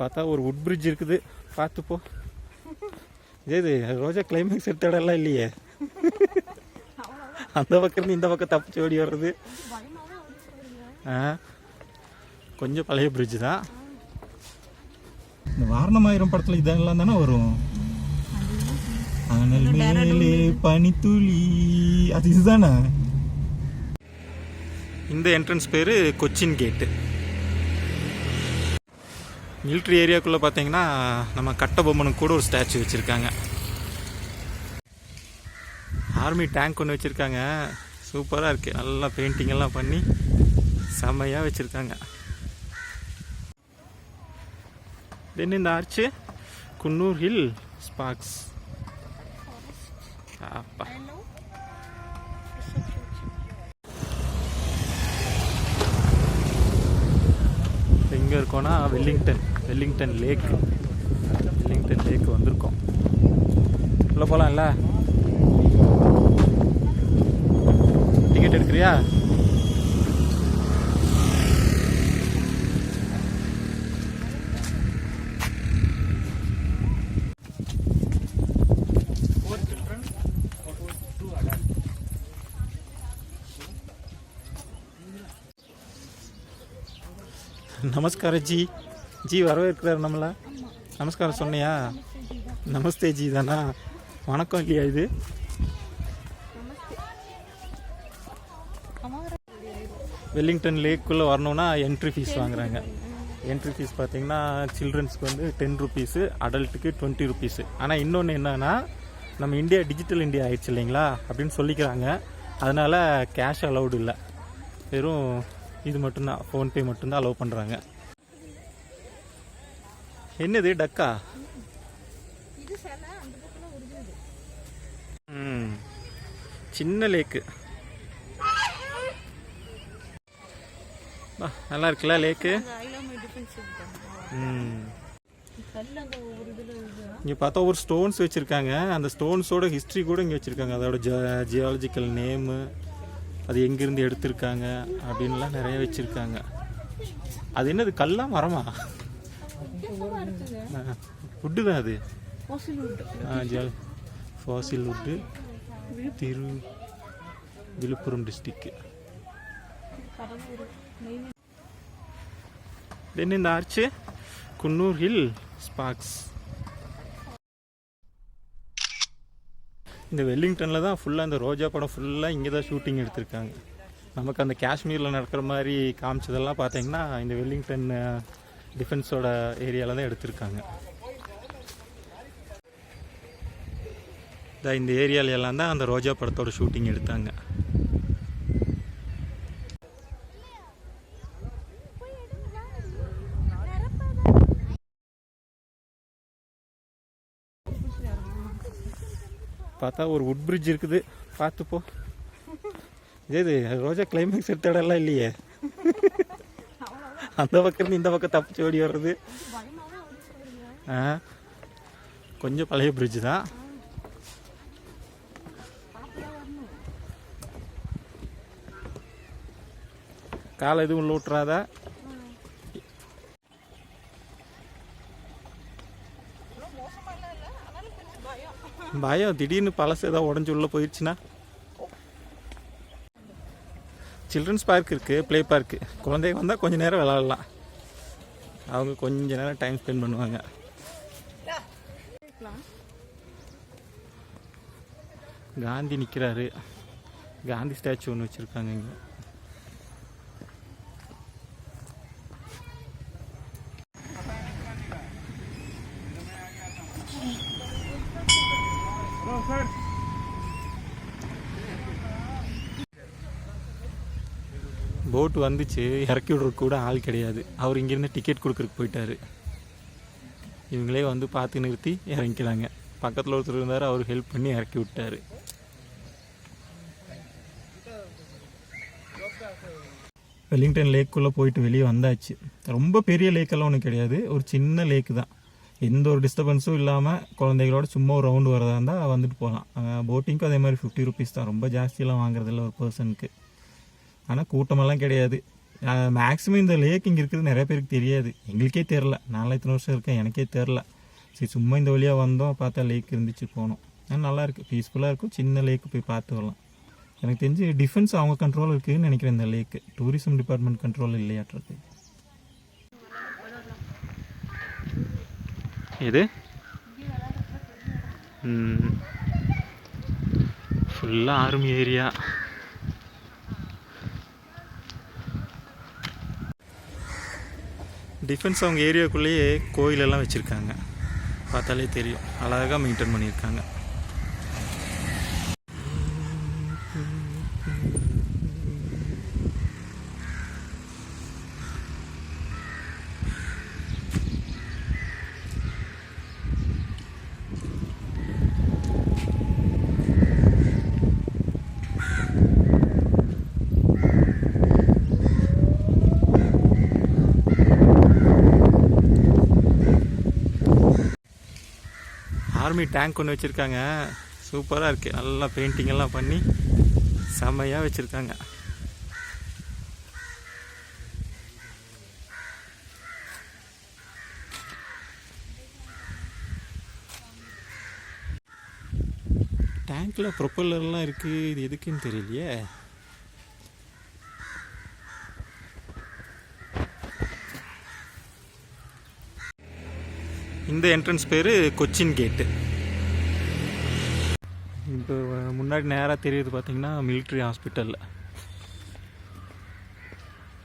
பார்த்தா ஒரு would bridge இருக்குது. பார்த்து போ. இது ரோஜா கிளைமேக்ஸ் எடுத்த இடம்லாம் இல்லையே. அந்த பக்கம் இந்த பக்கம் தப்பிச்சு ஓடி வர்றது. ஆ? கொஞ்சம் பழைய பிரிட்ஜ் தான். இந்த வாரணமாயிரம் படத்தில் இதெல்லாம் தானே வரும்? அனல் மேலே பனித்துளி. அது இதுதானே? இந்த என்ட்ரன்ஸ் பேர் கொச்சின் கேட்டு மிலிட்ரி ஏரியாக்குள்ளே பார்த்தீங்கன்னா நம்ம கட்டபொம்மனுக்கு கூட ஒரு ஸ்டாச்சு வச்சுருக்காங்க. ஆர்மி டேங்க் ஒன்று வச்சுருக்காங்க. சூப்பராக இருக்குது நல்லா பெயிண்டிங் எல்லாம் பண்ணி செம்மையாக வச்சுருக்காங்க. தென் இந்த ஆர்ச்சு குன்னூர் ஹில் ஸ்பாக்ஸ் அப்பா. எங்கே இருக்கோன்னா Wellington Wellington lake. Wellington lake வந்திருக்கோம். உள்ள போகலாம்ல? டிக்கெட் எடுக்கிறியா? நமஸ்காரம் ஜி. ஜி வரவேற்கிறார் நம்மளை. நமஸ்காரம் சொன்னியா? நமஸ்தே ஜி தானா? வணக்கம் இல்லையா இது. வெல்லிங்டன் லேக்குள்ளே வரணும்னா என்ட்ரி ஃபீஸ் வாங்குறாங்க. என்ட்ரி ஃபீஸ் பார்த்தீங்கன்னா சில்ட்ரன்ஸ்க்கு வந்து டென் ருபீஸு அடல்ட்டுக்கு டுவெண்ட்டி ருபீஸு ஆனால் இன்னொன்று என்னன்னா நம்ம இந்தியா டிஜிட்டல் இந்தியா ஆயிடுச்சு இல்லைங்களா? அப்படின்னு சொல்லிக்கிறாங்க. அதனால் கேஷ் அலௌடு இல்லை. வெறும் இது மட்டும்தான் ஃபோன்பே மட்டும்தான் அலோவ் பண்ணுறாங்க என்னது டக்கா? ம். சின்ன லேக்கு நல்லா இருக்குல்ல லேக்கு ம். இங்கே பார்த்தா ஒரு ஸ்டோன்ஸ் வச்சுருக்காங்க. அந்த ஸ்டோன்ஸோட ஹிஸ்ட்ரி கூட இங்கே வச்சுருக்காங்க. அதோட ஜியாலஜிக்கல் நேமு அது எங்கேருந்து எடுத்திருக்காங்க அப்படின்லாம் நிறைய வச்சுருக்காங்க. அது என்னது கல்லா மரமா? வுட்டு தான் அது. ஆ ஃபாசில் வுட்டு திரு விழுப்புரம் டிஸ்ட்ரிக்கு தென் இந்த ஆர்ச்சு குன்னூர் ஹில் ஸ்பாக்ஸ் இந்த வெல்லிங்டனில் தான் ஃபுல்லாக இந்த ரோஜா படம் ஃபுல்லாக இங்கே தான் ஷூட்டிங் எடுத்திருக்காங்க. நமக்கு அந்த காஷ்மீரில் நடக்கிற மாதிரி காமிச்சதெல்லாம் பார்த்தீங்கன்னா இந்த வெல்லிங்டன் டிஃபென்ஸோட ஏரியாவில் தான் எடுத்திருக்காங்க. இந்த ஏரியால எல்லாம் தான் அந்த ரோஜா படத்தோட ஷூட்டிங் எடுத்தாங்க. பார்த்தா ஒரு உட் பிரிட்ஜ் இருக்குது. பார்த்துப்போ இது ரோஜா கிளைமேக்ஸ் எடுத்த இடம்லாம் இல்லையே. அந்த பக்கம் இந்த பக்கம் தப்பிச்சு ஓடி வர்றது. ஆ? கொஞ்சம் பழைய பிரிட்ஜ் தான். காலை எதுவும் உள்ள விட்டுறாதா பயம் திடீர்னு பழசு ஏதாவது உடஞ்சி உள்ள போயிடுச்சுன்னா? சில்ட்ரன்ஸ் பார்க் இருக்குது ப்ளே பார்க்கு குழந்தைங்க வந்தால் கொஞ்ச நேரம் விளாடலாம் அவங்க கொஞ்ச நேரம் டைம் ஸ்பெண்ட் பண்ணுவாங்க. காந்தி நிற்கிறாரு காந்தி ஸ்டாச்சு ஒன்று வச்சுருக்காங்க இங்கே. போட் வந்துச்சு இறக்கி விட்றதுக்கு கூட ஆள் கிடையாது. அவர் இங்கேருந்து டிக்கெட் கொடுக்குறக்கு போயிட்டாரு. இவங்களே வந்து பார்த்து நிறுத்தி இறங்கிக்கிறாங்க பக்கத்தில் ஒருத்தர் இருந்தார் அவர் ஹெல்ப் பண்ணி இறக்கி விட்டாரு. வெல்லிங்டன் லேக்குள்ளே போயிட்டு வெளியே வந்தாச்சு. ரொம்ப பெரிய லேக்கெல்லாம் ஒன்றும் கிடையாது. ஒரு சின்ன லேக்கு தான். எந்த ஒரு டிஸ்டர்பன்ஸும் இல்லாமல் குழந்தைகளோட சும்மா ஒரு ரவுண்டு வரதா இருந்தால் வந்துட்டு போகலாம் போட்டிங்க்கும் அதே மாதிரி ஃபிஃப்டி ருபீஸ் தான். ரொம்ப ஜாஸ்தியெலாம் வாங்குறதில்ல ஒரு பர்சனுக்கு ஆனால் கூட்டமெல்லாம் கிடையாது. மேக்ஸிமம் இந்த லேக் இங்கே இருக்கிறது நிறைய பேருக்கு தெரியாது. எங்களுக்கே தெரில நாலாம் இத்தனை வருஷம் இருக்கேன் எனக்கே தெரில சரி சும்மா இந்த வழியாக வந்தோம் பார்த்தா லேக் இருந்துச்சு போனோம். ஆனால் நல்லாயிருக்கு பீஸ்ஃபுல்லாக இருக்கும். சின்ன லேக்கு போய் பார்த்து வரலாம். எனக்கு தெரிஞ்சு டிஃபென்ஸ் அவங்க கண்ட்ரோல் இருக்குதுன்னு நினைக்கிறேன் இந்த லேக்கு டூரிசம் டிபார்ட்மெண்ட் கண்ட்ரோல் இல்லையாட்டுறது. இது. ஃபுல்லாக ஆர்மி ஏரியா டிஃபென்ஸ் அவங்க ஏரியாக்குள்ளேயே கோயிலெல்லாம் வச்சுருக்காங்க. பார்த்தாலே தெரியும். அழகாக மெயின்டைன் பண்ணியிருக்காங்க. ஆர்மி டேங்க் ஒன்று வச்சுருக்காங்க. சூப்பராக இருக்குது நல்லா பெயிண்டிங் எல்லாம் பண்ணி செம்மையாக வச்சுருக்காங்க. டேங்க்கில் ப்ரொப்பல்லர்லாம் இருக்குது இது எதுக்குன்னு தெரியலையே. இந்த என்ட்ரன்ஸ் பேர் கொச்சின் கேட்டு இப்போ முன்னாடி நேராக தெரியுது பார்த்தீங்கன்னா மிலிட்ரி ஹாஸ்பிட்டலில்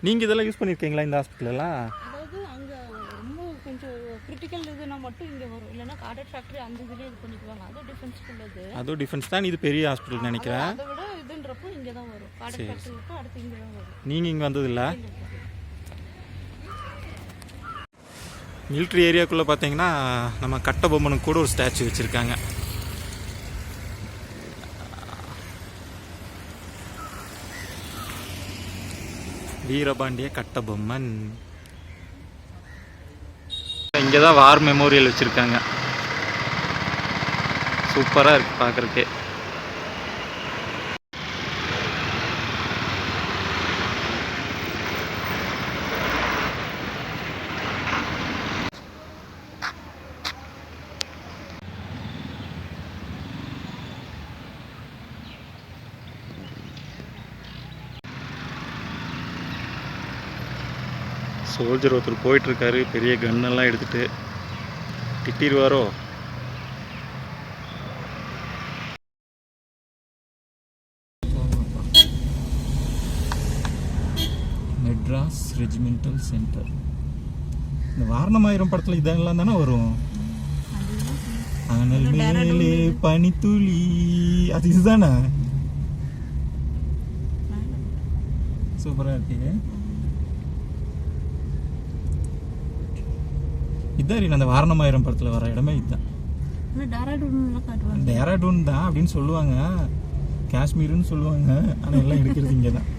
நீங்கள் இதெல்லாம் யூஸ் பண்ணியிருக்கீங்களா இந்த ஹாஸ்பிட்டலெல்லாம் கிரிட்டிக்கல் இதுனா மட்டும் இங்கே வரும். இல்லைன்னா கார்டட் ஃபேக்ட்ரி அந்த இதுலேயே இது பண்ணிக்குவாங்க. அது டிஃபென்ஸ் உள்ளது அதுவும் டிஃபென்ஸ் தான் இது பெரிய ஹாஸ்பிட்டல் நினைக்கிறேன். அதை விட இதுன்றப்போ இங்கே தான் வரும் கார்டட் ஃபேக்ட்ரி இருக்கும் அடுத்து இங்கே தான் வரும். நீங்கள் இங்கே வந்ததில்ல மிலிட்ரி ஏரியாக்குள்ளே பார்த்தீங்கன்னா நம்ம கட்டபொம்மனுக்கு கூட ஒரு ஸ்டாச்சு வச்சுருக்காங்க. வீரபாண்டிய கட்டபொம்மன். இங்கே தான் வார் மெமோரியல் வச்சுருக்காங்க. சூப்பராக இருக்குது பார்க்குறக்கே சோல்ஜர் ஒருத்தர் போயிட்டுருக்காரு பெரிய கன்னெல்லாம் எடுத்துகிட்டு திட்டிடுவாரோ? Madras regimental centre. இந்த வாரணமாயிரம் படத்தில் இதெல்லாம் தானே வரும்? அனல் மேலே பனித்துளி. அது இதுதானே? சூப்பராக இருக்கு. இதான் அந்த வாரணமாயிரம் படத்தில் வர இடமே இதுதான் டேராடூன் தான் அப்படின்னு சொல்லுவாங்க. காஷ்மீர்னு சொல்லுவாங்க. ஆனால் எல்லாம் எடுக்கிறது இங்கே தான்